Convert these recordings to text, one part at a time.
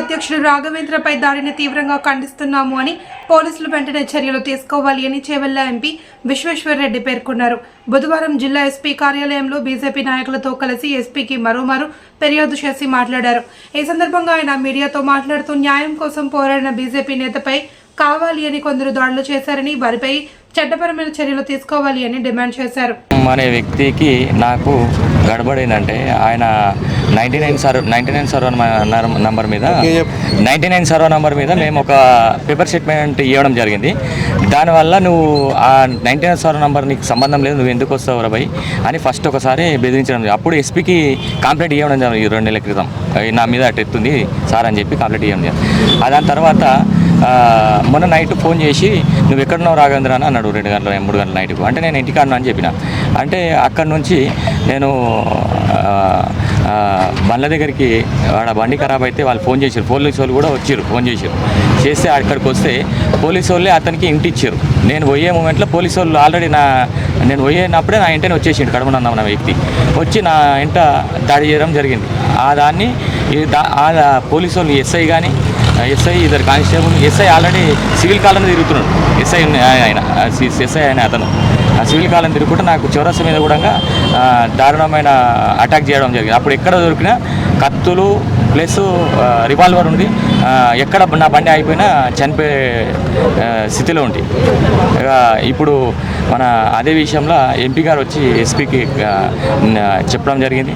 అధ్యక్షుడు రాఘవేంద్రపై దాడిని తీవ్రంగా ఖండిస్తున్నాము అని పోలీసులు వెంటనే చర్యలు తీసుకోవాలి అని చేవెళ్ళ ఎంపీ విశ్వేశ్వర్రెడ్డి పేర్కొన్నారు. బుధవారం జిల్లా ఎస్పీ కార్యాలయంలో బీజేపీ నాయకులతో కలిసి ఎస్పీకి మరోమారు ఫిర్యాదు చేసి మాట్లాడారు. ఈ సందర్భంగా ఆయన మీడియాతో మాట్లాడుతూ న్యాయం కోసం పోరాడిన బీజేపీ నేతపై కావాలి అని కొందరు దాడులు చేశారని వారిపై చట్టపరమైన చర్యలు తీసుకోవాలి అని డిమాండ్ చేశారు. అనే వ్యక్తికి నాకు గడబడేందంటే ఆయన ninety nine survey ninety nine survey number మీద నైంటీ నైన్ సర్వ నంబర్ మీద మేము ఒక పేపర్ స్టేట్మెంట్ ఇవ్వడం జరిగింది. దానివల్ల నువ్వు ఆ నైంటీ నైన్ సర్వ నంబర్ నీకు సంబంధం లేదు నువ్వు ఎందుకు వస్తావు రబాయ్ అని ఫస్ట్ ఒకసారి బెదిరించడం జరిగింది. అప్పుడు ఎస్పీకి కంప్లైంట్ ఇవ్వడం జరిగింది ఈ రెండు నెలల క్రితం. "ఏయ్, నా మీద అటు ఎత్తుంది సార్ అని చెప్పి కంప్లైంట్ ఇవ్వడం జరిగింది. ఆ దాని తర్వాత మొన్న నైట్ ఫోన్ చేసి నువ్వు ఎక్కడున్నావు రాఘవేంద్ర అని అన్నాడు. రెండు గంటల మూడు గంటల నైట్కు. అంటే నేను ఇంటికి అన్నా అని చెప్పిన. అంటే అక్కడి నుంచి నేను బండ్ల దగ్గరికి వాడ బండి ఖరాబ్ అయితే వాళ్ళు ఫోన్ చేశారు పోలీసు వాళ్ళు కూడా వచ్చారు ఫోన్ చేశారు చేస్తే అక్కడికి వస్తే పోలీసు వాళ్ళే అతనికి ఇంటి ఇచ్చారు నేను పోయే మూమెంట్లో పోలీసు వాళ్ళు ఆల్రెడీ నా నేను పోయేటప్పుడే నా ఇంటనే వచ్చేసిండు కడమనందం నా వ్యక్తి. వచ్చి నా ఇంట దాడి చేయడం జరిగింది. ఆ దాన్ని ఈ దా- ఆ పోలీసు వాళ్ళు ఎస్ఐ కానీ ఎస్ఐ ఇద్దరు కానిస్టేబుల్ ఎస్ఐ ఆల్రెడీ సివిల్ కాలం తిరుగుతున్నాడు. ఎస్ఐ ఆయన ఎస్ఐ ఆయన అతను. ఆ సివిల్ కాలం తిరుగుకుంటే నాకు చౌరస్తా మీద కూడా దారుణమైన అటాక్ చేయడం జరిగింది. అప్పుడు ఎక్కడ దొరికినా కత్తులు ప్లస్ రివాల్వర్ ఉంది. ఎక్కడ నా బండి అయిపోయినా చనిపోయే స్థితిలో ఉంది ఇక ఇప్పుడు మన అదే విషయంలో ఎంపీ గారు వచ్చి ఎస్పీకి చెప్పడం జరిగింది.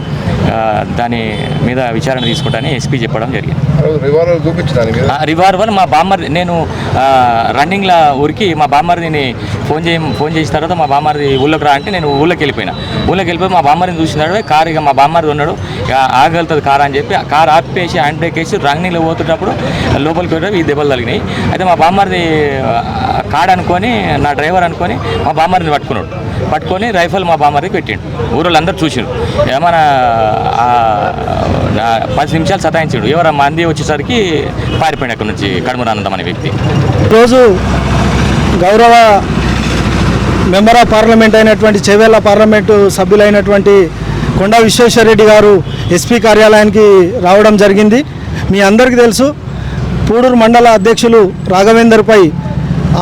దాని మీద విచారణ తీసుకుంటానని ఎస్పీ చెప్పడం జరిగింది. రివాల్వర్ రివాల్వర్ మా బామ్మర్ది నేను రన్నింగ్లో ఉరికి మా బామ్మర్దిని ఫోన్ చేయ ఫోన్ చేసిన తర్వాత మా బామ్మర్ది ఊళ్ళోకి రా అంటే నేను ఊళ్ళోకి వెళ్ళిపోయినా. ఊళ్ళోకి వెళ్ళిపోయి మా బామ్మర్దిని చూసినాడు కారు ఇక మా బామ్మర్ది ఉన్నాడు. ఇక ఆగలుగుతుంది కారు అని చెప్పి ఆ కారు ఆపేసి హ్యాండ్ బ్రేక్ వేసి రన్నింగ్లో పోతున్నప్పుడు లోపలికి వెళ్ళడం ఈ దెబ్బలు తగినాయి అయితే మా బామ్మర్ది కాడ అనుకొని నా డ్రైవర్ అనుకొని మా బామ్మర్దిని పట్టుకున్నాడు. పట్టుకొని రైఫల్ మా బామ్మర్దికి పెట్టిండు. ఊరోళ్ళు అందరూ చూసిండు ఏమన్నా పది నిమిషాలు సతాయించాడు. ఎవరు మంది వచ్చేసరికి పారిపోయాడు అక్కడ నుంచి కడుమరానందం అనే వ్యక్తి. రోజు గౌరవ మెంబర్ ఆఫ్ పార్లమెంట్ అయినటువంటి చెవేళ్ళ పార్లమెంటు సభ్యులైనటువంటి కొండా విశ్వేశ్వరరెడ్డి గారు ఎస్పీ కార్యాలయానికి రావడం జరిగింది. మీ అందరికీ తెలుసు పూడూరు మండల అధ్యక్షులు రాఘవేందర్పై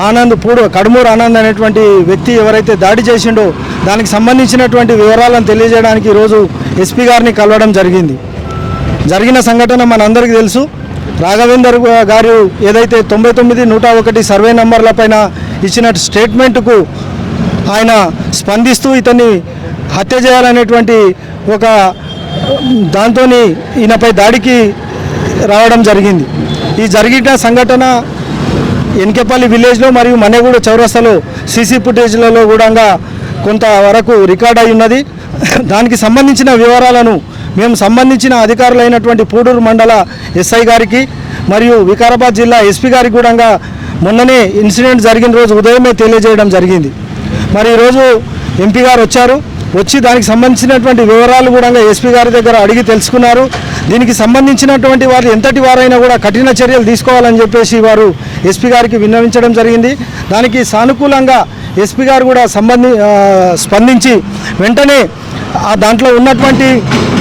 ఆనంద్ పూడు కడుమూరు ఆనంద్ అనేటువంటి వ్యక్తి ఎవరైతే దాడి చేసిండో దానికి సంబంధించినటువంటి వివరాలను తెలియజేయడానికి ఈరోజు ఎస్పీ గారిని కలవడం జరిగింది. జరిగిన సంఘటన మనందరికీ తెలుసు. రాఘవేందర్ గారు ఏదైతే తొంభై తొమ్మిది నూట ఒకటి సర్వే నంబర్ల పైన ఇచ్చిన స్టేట్మెంట్కు ఆయన స్పందిస్తూ ఇతన్ని హత్య చేయాలనేటువంటి ఒక దాంతో ఈయనపై దాడికి రావడం జరిగింది. ఈ జరిగిన సంఘటన ఎన్కేపల్లి విలేజ్లో మరియు మనేగూడ చౌరస్తాలో సీసీ ఫుటేజ్లలో కూడా కొంతవరకు రికార్డ్ అయి ఉన్నది. దానికి సంబంధించిన వివరాలను మేము సంబంధించిన అధికారులైనటువంటి పూడూరు మండల ఎస్ఐ గారికి మరియు వికారాబాద్ జిల్లా ఎస్పీ గారికి కూడా మొన్ననే ఇన్సిడెంట్ జరిగిన రోజు ఉదయమే తెలియజేయడం జరిగింది. మరి ఈరోజు ఎంపీ గారు వచ్చారు. వచ్చి దానికి సంబంధించినటువంటి వివరాలు కూడా ఎస్పీ గారి దగ్గర అడిగి తెలుసుకున్నారు. దీనికి సంబంధించినటువంటి వారు ఎంతటి వారైనా కూడా కఠిన చర్యలు తీసుకోవాలని చెప్పేసి వారు ఎస్పీ గారికి విన్నవించడం జరిగింది. దానికి సానుకూలంగా ఎస్పీ గారు కూడా సంబంధి స్పందించి వెంటనే దాంట్లో ఉన్నటువంటి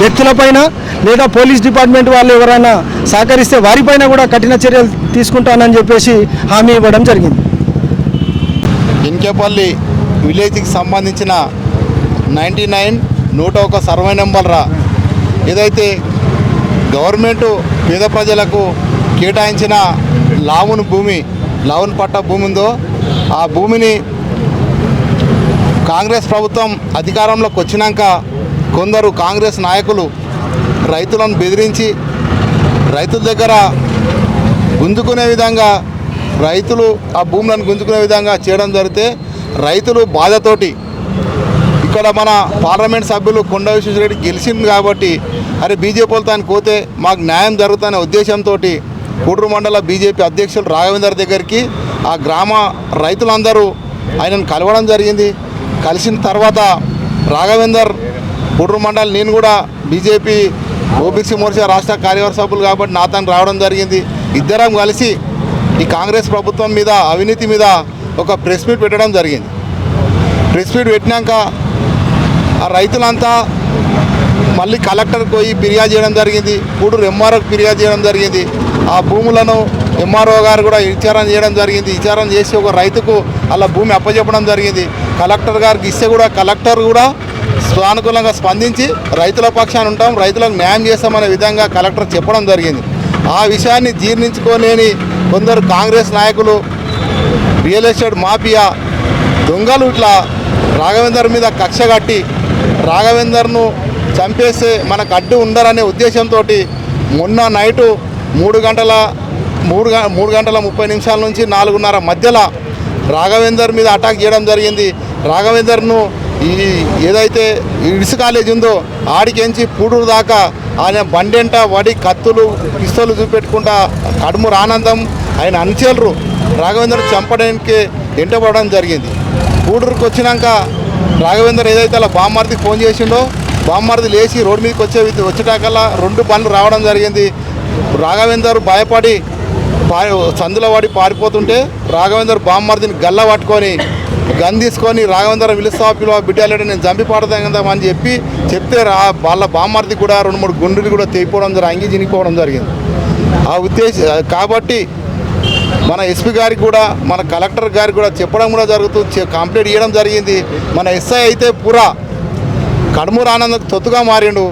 వ్యక్తులపైన లేదా పోలీస్ డిపార్ట్మెంట్ వాళ్ళు ఎవరైనా సహకరిస్తే వారిపైన కూడా కఠిన చర్యలు తీసుకుంటానని చెప్పేసి హామీ ఇవ్వడం జరిగింది. ఇంకేపల్లి విలేజ్కి సంబంధించిన నైంటీ నైన్ నూట ఒక సర్వే నెంబర్ రా. ఏదైతే గవర్నమెంట్ పేద ప్రజలకు కేటాయించిన లావును భూమి లావును పట్ట భూమి ఉందో ఆ భూమిని కాంగ్రెస్ ప్రభుత్వం అధికారంలోకి వచ్చినాక కొందరు కాంగ్రెస్ నాయకులు రైతులను బెదిరించి రైతుల దగ్గర గుంజుకునే విధంగా రైతులు ఆ భూములను గుంజుకునే విధంగా చేయడం జరిగితే రైతులు బాధతోటి ఇక్కడ మన పార్లమెంట్ సభ్యులు కొండ విశ్వేశ్వరరెడ్డి గెలిచింది కాబట్టి అరే బీజేపీ వాళ్ళతో కోతే పోతే మాకు న్యాయం జరుగుతుందనే ఉద్దేశంతో కూడూరు మండల బీజేపీ అధ్యక్షులు రాఘవేందర్ దగ్గరికి ఆ గ్రామ రైతులందరూ ఆయనను కలవడం జరిగింది. కలిసిన తర్వాత రాఘవేందర్ కూడూరు మండలి నేను కూడా బీజేపీ ఓబీసీ మోర్చా రాష్ట్ర కార్యవర్గ సభ్యులు కాబట్టి నాతను రావడం జరిగింది. ఇద్దరం కలిసి ఈ కాంగ్రెస్ ప్రభుత్వం మీద అవినీతి మీద ఒక ప్రెస్ మీట్ పెట్టడం జరిగింది. ప్రెస్ మీట్ పెట్టినాక ఆ రైతులంతా మళ్ళీ కలెక్టర్కి పోయి ఫిర్యాదు చేయడం జరిగింది. కూడూరు ఎంఆర్ఓకి ఫిర్యాదు చేయడం జరిగింది. ఆ భూములను ఎంఆర్ఓ గారు కూడా విచారణ చేయడం జరిగింది. విచారణ చేసి ఒక రైతుకు అలా భూమి అప్పచెప్పడం జరిగింది. కలెక్టర్ గారికి ఇస్తే కూడా కలెక్టర్ కూడా సానుకూలంగా స్పందించి రైతుల పక్షాన్ని ఉంటాం రైతులకు న్యాయం చేస్తామనే విధంగా కలెక్టర్ చెప్పడం జరిగింది. ఆ విషయాన్ని జీర్ణించుకోలేని కొందరు కాంగ్రెస్ నాయకులు రియల్ ఎస్టేట్ మాఫియా దొంగలు ఇట్లా రాఘవేందర్ మీద కక్ష కట్టి రాఘవేందర్ను చంపేస్తే మనకు అడ్డు ఉండరనే ఉద్దేశంతో మొన్న నైటు మూడు గంటల మూడు గ- మూడు గంటల ముప్పై నిమిషాల నుంచి నాలుగున్నర మధ్యలో రాఘవేందర్ మీద అటాక్ చేయడం జరిగింది. రాఘవేందర్ను ఈ ఏదైతే ఇడిసి కాలేజ్ ఉందో ఆడికెంచి పూడూరు దాకా ఆయన బండెంట వడి కత్తులు పిస్తోలు చూపెట్టుకుంటా కడుము ఆనందం ఆయన అనుచరులు రాఘవేందర్ చంపడానికి ఎంటబడడం జరిగింది. పూడూరుకు వచ్చినాక రాఘవేందర్ ఏదైతే అలా బామ్మార్దికి ఫోన్ చేసిండో బామ్మార్ది లేచి రోడ్డు మీదకి వచ్చే వచ్చేటాకల్లా రెండు బండ్లు రావడం జరిగింది. రాఘవేందర్ భయపడి పారి సందులో పడి పారిపోతుంటే రాఘవేందర్ బామ్మర్దిని గల్ల పట్టుకొని గన్ తీసుకొని రాఘవేందర్ విలుస్తా పిలువ బిడ్డలేడు నేను చంపి పడతాం చెప్పి చెప్తే రా వాళ్ళ బామ్మర్ది కూడా రెండు మూడు గుండెలు కూడా తెగిపోవడం జరిగింది అంగి చినిగిపోవడం జరిగింది. ఆ ఉద్దేశం కాబట్టి మన ఎస్పీ గారికి కూడా మన కలెక్టర్ గారికి కూడా చెప్పడం కూడా జరుగుతుంది కంప్లీట్ ఇవ్వడం జరిగింది. మన ఎస్ఐ అయితే పూరా కడుమూరు ఆనందం తొత్తుగా మారిండు.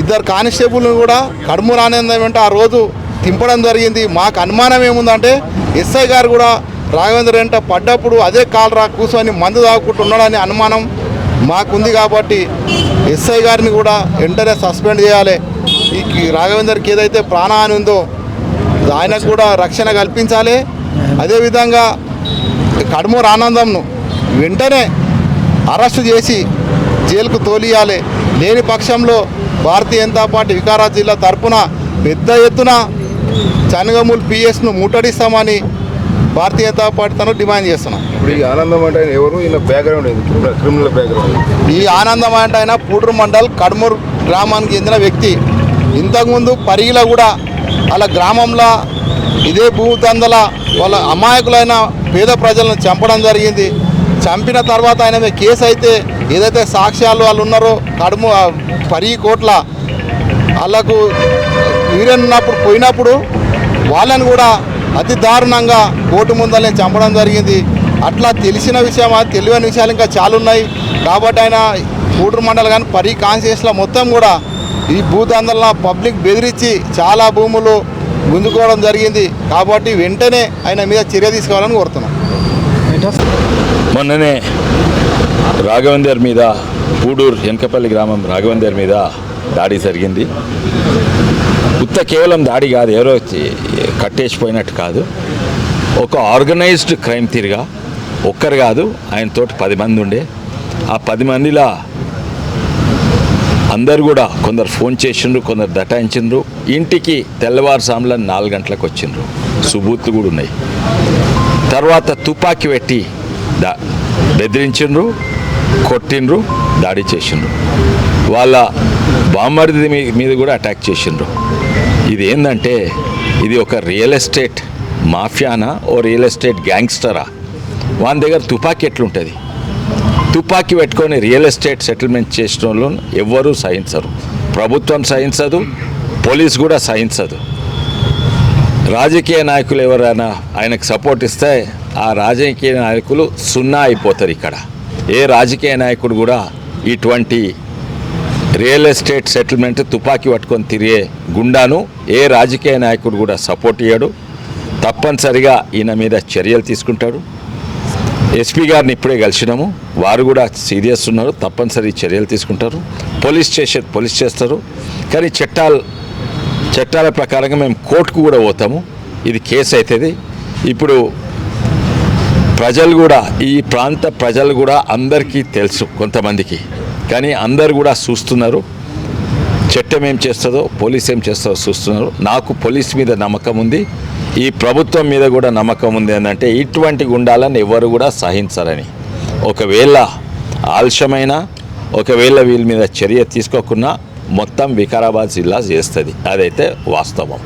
ఇద్దరు కానిస్టేబుల్ని కూడా కడుమూరు ఆనందం వెంట ఆ రోజు తింపడం జరిగింది. మాకు అనుమానం ఏముందంటే ఎస్ఐ గారు కూడా రాఘవేంద్ర వెంట పడ్డప్పుడు అదే కాలరా కూర్చొని మందు తాగుకుంటూ ఉన్నాడని అనుమానం మాకుంది కాబట్టి ఎస్ఐ గారిని కూడా వెంటనే సస్పెండ్ చేయాలి. ఈ రాఘవేందర్కి ఏదైతే ప్రాణహాని ఉందో ఆయనకు కూడా రక్షణ కల్పించాలి. అదేవిధంగా కడుమూరు ఆనందంను వెంటనే అరెస్టు చేసి జైలుకు తోలియాలి. లేని పక్షంలో భారతీయ జనతా పార్టీ వికారాబాద్ జిల్లా తరపున పెద్ద ఎత్తున చనగమూలు పిఎస్ను ముట్టడిస్తామని భారతీయ జనతా పార్టీ తను డిమాండ్ చేస్తున్నాం. ఇప్పుడు ఈ ఆనందం అంటే ఎవరు? ఈయన బ్యాక్గ్రౌండ్ క్రిమినల్ బ్యాక్గ్రౌండ్. ఈ ఆనందం అంటే ఆయన పూడూరు మండల్ కడుమూరు గ్రామానికి చెందిన వ్యక్తి. ఇంతకుముందు పరిగిలో కూడా వాళ్ళ గ్రామంలో ఇదే భూదందల వాళ్ళ అమాయకులైన పేద ప్రజలను చంపడం జరిగింది. చంపిన తర్వాత ఆయన మీద కేసు అయితే ఏదైతే సాక్ష్యాలు వాళ్ళు ఉన్నారో కడుము ఆ పరిగి కోట్ల వాళ్ళకు వీరన్నప్పుడు పోయినప్పుడు వాళ్ళని కూడా అతి దారుణంగా కోర్టు ముందలనే చంపడం జరిగింది. అట్లా తెలిసిన విషయం తెలియని విషయాలు ఇంకా చాలా ఉన్నాయి. కాబట్టి ఆయన కూటూరు మండలం కానీ పరి కాన్షియస్లో మొత్తం కూడా ఈ భూదందల పబ్లిక్ బెదిరించి చాలా భూములు గుంజుకోవడం జరిగింది. కాబట్టి వెంటనే ఆయన మీద చర్య తీసుకోవాలని కోరుతున్నాం. మొన్ననే రాఘవేందర్ మీద పూడూరు వెనకపల్లి గ్రామం రాఘవేందర్ మీద దాడి జరిగింది. ఉత్త కేవలం దాడి కాదు ఎవరో కట్టేసిపోయినట్టు కాదు. ఒక ఆర్గనైజ్డ్ క్రైమ్ తీరుగా ఒక్కరు కాదు ఆయనతోటి పది మంది ఉండే. ఆ పది మందిలా అందరు కూడా కొందరు ఫోన్ చేసిండ్రు కొందరు దటాయించిండ్రు. ఇంటికి తెల్లవారుసాముల నాలుగు గంటలకు వచ్చిండ్రు. సుబూత్లు కూడా ఉన్నాయి. తర్వాత తుపాకీ పెట్టి దా బెదిరించిండ్రు కొట్టిండ్రు దాడి చేసిండ్రు. వాళ్ళ బామ్మర్ది మీద కూడా అటాక్ చేసిండ్రు. ఇది ఏంటంటే ఇది ఒక రియల్ ఎస్టేట్ మాఫియానా ఓ రియల్ ఎస్టేట్ గ్యాంగ్స్టరా? వాని దగ్గర తుపాకీ ఎట్లుంటుంది? తుపాకీ పెట్టుకొని రియల్ ఎస్టేట్ సెటిల్మెంట్ చేసిన వాళ్ళు ఎవ్వరూ సహించరు. ప్రభుత్వం సహించదు పోలీస్ కూడా సహించదు. రాజకీయ నాయకులు ఎవరైనా ఆయనకు సపోర్ట్ ఇస్తే ఆ రాజకీయ నాయకులు సున్నా అయిపోతారు ఇక్కడ. ఏ రాజకీయ నాయకుడు కూడా ఇటువంటి రియల్ ఎస్టేట్ సెటిల్మెంట్ తుపాకీ పట్టుకొని తిరిగే గుండాను ఏ రాజకీయ నాయకుడు కూడా సపోర్ట్ ఇవ్వడు తప్పనిసరిగా ఈయన మీద చర్యలు తీసుకుంటాడు. ఎస్పీ గారిని ఇప్పుడే కలిసినాము. వారు కూడా సీరియస్ ఉన్నారు. తప్పనిసరి చర్యలు తీసుకుంటారు. పోలీస్ స్టేషన్ పోలీస్ చేస్తారు. కానీ చట్టాలు చట్టాల ప్రకారంగా మేము కోర్టుకు కూడా పోతాము. ఇది కేసు అవుతుంది ఇప్పుడు ప్రజలు కూడా ఈ ప్రాంత ప్రజలు కూడా అందరికీ తెలుసు కొంతమందికి. కానీ అందరు కూడా చూస్తున్నారు. చట్టం ఏం చేస్తుందో పోలీస్ ఏం చేస్తుందో చూస్తున్నారు. నాకు పోలీస్ మీద నమ్మకం ఉంది. ఈ ప్రభుత్వం మీద కూడా నమ్మకం ఉంది ఏంటంటే ఇటువంటి గుండాలను ఎవరు కూడా సహించరని. ఒకవేళ ఆలస్యమైన ఒకవేళ వీళ్ళ మీద చర్య తీసుకోకుండా మొత్తం వికారాబాద్ జిల్లా చేస్తుంది. అదైతే వాస్తవం.